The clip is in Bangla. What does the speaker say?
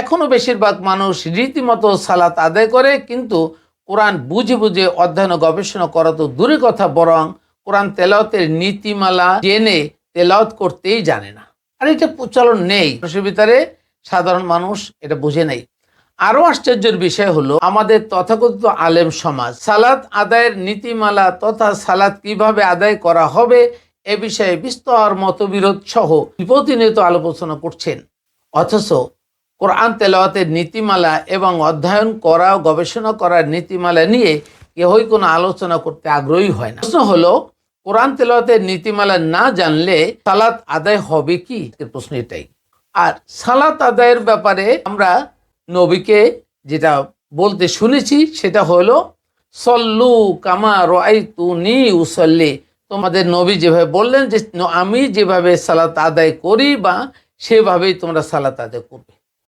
এখনও বেশিরভাগ মানুষ রীতিমতো সালাত আদায় করে, কিন্তু কোরআন বুঝে বুঝে অধ্যয়ন গবেষণা করা তো দূরে কথা, বরং কোরআন তেলাওতের নীতিমালা জেনে তেলাওত করতেই জানে না। আর এটা প্রচলন নেই। ভিতরে সাধারণ মানুষ এটা বুঝে নেই। আরও আশ্চর্যের বিষয় হলো, আমাদের তথাকথিত আলেম সমাজ, সালাত আদায়ের নীতিমালা তথা সালাত কীভাবে আদায় করা হবে এ বিষয়ে বিস্তর মতবিরোধ সহ প্রতিনিয়ত আলোচনা করছেন। অথচ কোরআন তেলাওয়াতের নীতিমালা এবং অধ্যয়ন করা, গবেষণা করার নীতিমালা নিয়ে কেউই কোনো আলোচনা করতে আগ্রহী হয় না। প্রশ্ন হলো, কোরআন তেলাওয়াতের নীতিমালা না জানলে সালাত আদায় হবে কি? প্রশ্ন এটাই। আর সালাত আদায়ের ব্যাপারে আমরা নবীকে যেটা বলতে শুনেছি, সেটা হলো, সল্লু কামা রাই তু নি উসল্লি। তোমাদের নবী যেভাবে বললেন যে, আমি যেভাবে সালাত আদায় করি বা সেভাবেই তোমরা সালাত আদায় করবে।